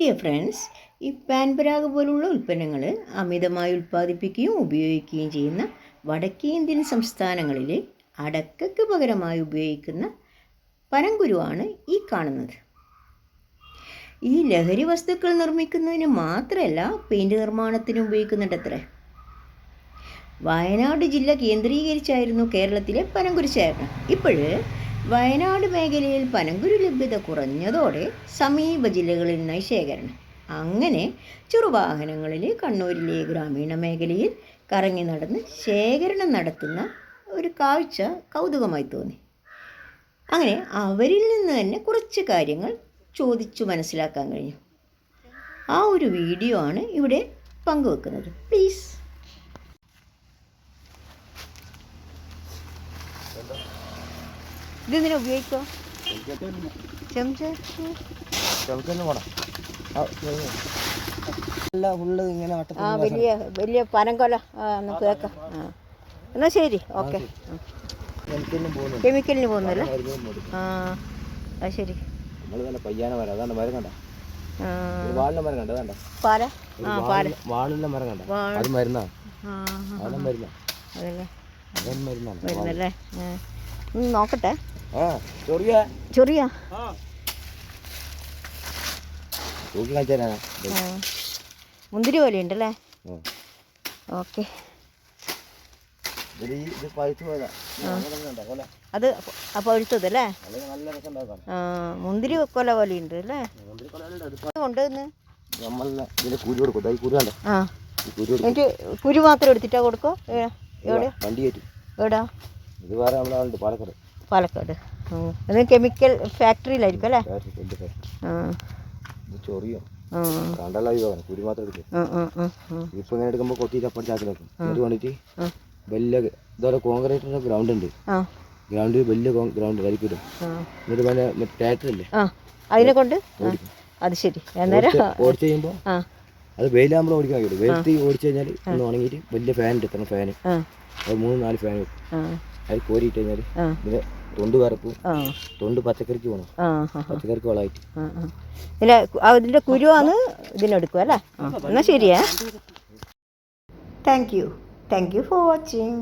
Dear friends ഈ പാൻപരാഗ് പോലുള്ള ഉൽപ്പന്നങ്ങൾ അമിതമായി ഉൽപ്പാദിപ്പിക്കുകയും ഉപയോഗിക്കുകയും ചെയ്യുന്ന വടക്കേന്ത്യൻ സംസ്ഥാനങ്ങളിലെ അടക്കയ്ക്ക് പകരമായി ഉപയോഗിക്കുന്ന പനങ്കുരുവാണ് ഈ കാണുന്നത്. ഈ ലഹരി വസ്തുക്കൾ നിർമ്മിക്കുന്നതിന് മാത്രമല്ല പെയിന്റ് നിർമ്മാണത്തിന് ഉപയോഗിക്കുന്നുണ്ടത്രേ. വയനാട് ജില്ല കേന്ദ്രീകരിച്ചായിരുന്നു കേരളത്തിലെ പനങ്കുരു ഇപ്പോൾ വയനാട് മേഖലയിൽ പനങ്കുരു ലഭ്യത കുറഞ്ഞതോടെ സമീപ ജില്ലകളിൽ നിന്നായി ശേഖരണം അങ്ങനെ ചെറുവാഹനങ്ങളിൽ കണ്ണൂരിലെ ഗ്രാമീണ മേഖലയിൽ കറങ്ങി നടന്ന് ശേഖരണം നടത്തുന്ന ഒരു കാഴ്ച കൗതുകമായി തോന്നി. അങ്ങനെ അവരിൽ നിന്ന് തന്നെ കുറച്ച് കാര്യങ്ങൾ ചോദിച്ചു മനസ്സിലാക്കാൻ കഴിഞ്ഞു. ആ ഒരു വീഡിയോ ആണ് ഇവിടെ പങ്കുവെക്കുന്നത്. പ്ലീസ് ഇതെന്തിനാ ഉപയോഗിക്കോ ചെമ്പ്. ആ വലിയ വലിയ പനംകൊല ഒന്ന് കേൾക്കാം ആ എന്നാൽ ശരി. ഓക്കെ. കെമിക്കലിന് പോകുന്നല്ലേ? ആ അത് ശരി. നമ്മൾ തന്നെ പയ്യാന മരം. അതാണ്ട് മരം കണ്ട? ആ, മരം കണ്ട? പാല? ആ പാല. വാളിന്റെ- മരം അത് മരുന്നാ? നോക്കട്ടെ. ചെറിയ. മുന്തിരി പോലെ ഉണ്ടല്ലേ? ഓക്കെ. അത് അപ്പോൾ ഒഴുത്തതല്ലേ നല്ല രസം ആ മുന്തിരി കൊല പോലെ ഉണ്ട് അല്ലേ? കൊണ്ടുവന്ന്? ഇതിന് കുരു മാത്രം എടുത്തിട്ടാ കൊടുക്കോ? എവിടെ? വണ്ടി കയറ്റും എവിടാ? ഇത് വേറെ പാലക്കാട്. പാലക്കാട്. അത് കെമിക്കൽ ഫാക്ടറിയിലായിരിക്കും അല്ലേ. ആ. ചൊറിയോ. കണ്ടല്ല കുരു മാത്രം ഇപ്പൊ ഇങ്ങനെ. വലിയ ഇതുപോലെ കോൺക്രീറ്റിന്റെ ഗ്രൗണ്ട് ഉണ്ട്. ആ. ഗ്രൗണ്ടിൽ വലിയ ഗ്രൗണ്ട് കരിക്കിടും ആ. എന്നിട്ട് പിന്നെ മറ്റേ ട്രാക്ടർ ഇല്ലേ? ആ. അതിനെ കൊണ്ട്? അത് ശരി. ഓടിച്ച് അത് വെയിലാകുമ്പോൾ ഓടിക്കാൻ കഴിയും വെയിലത്ത് ഓടിച്ചു കഴിഞ്ഞാൽ ഒന്ന് ഉണങ്ങിയിട്ട് വലിയ ഫാൻ എടുക്കണം ഫാൻ ഫാന് ആ. അത് മൂന്ന് നാല് ഫാൻ വെക്കും അത് കോരിയിട്ട് കഴിഞ്ഞാൽ തൊണ്ട് കറുപ്പ് തൊണ്ട് പച്ചക്കറിക്ക് പോണം. പച്ചക്കറിക്ക് വളമായിട്ട്. ഇല്ല അതിന്റെ കുരുവാണ് ഇതിനെടുക്കുക അല്ലേ? എന്നാ ശരിയാ. ശരിയേ thank you thank you for watching